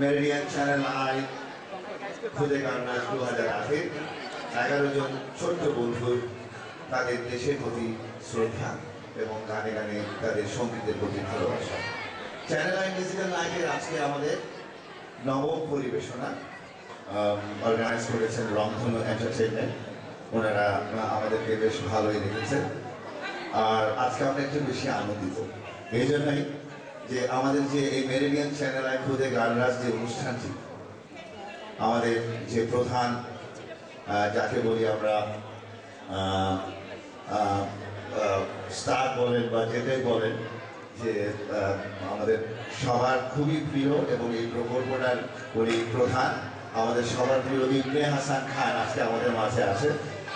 Meridien channel I, খুদে গান্নাস দু হাজার আটে। এগারো জন ছোট্ট বন্ধুর তাদের দেশের প্রতি শ্রদ্ধা এবং গানে গানে তাদের সঙ্গীতের প্রতি ভালোবাসা। চ্যানেল আই মিউজিক্যাল নাইটের আজকে আমাদের নবম পরিবেশনা। অর্গানাইজ করেছেন রংধনু এন্টারটেনমেন্ট ওনারা আমাদেরকে বেশ ভালোই রেখেছেন আর আজকে আমরা একটু বেশি আনন্দিত। এই জন্যই যে আমাদের যে এই মেরিডিয়ান চ্যানেল আই খুদে গানরাজ যে অনুষ্ঠানটি, আমাদের যে প্রধান যাকে বলি আমরা স্টার বলেন বা যেটাই বলেন, যে আমাদের সবার খুবই প্রিয় এবং এই প্রকল্পটার উনি প্রধান, আমাদের সবার প্রিয় ইবনে হাসান খান আজকে আমাদের মাঝে আছে।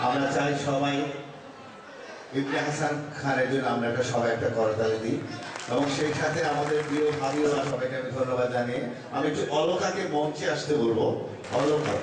আমরা চাই সবাই ইবনে হাসান খানের জন্য আমরা একটা সবাই একটা করতালি দিই। এবং সেই সাথে আমাদের প্রিয় ভাবিও সবাইকে আমি ধন্যবাদ জানিয়ে আমি একটু অলকাকে মঞ্চে আসতে বলব। অলকা।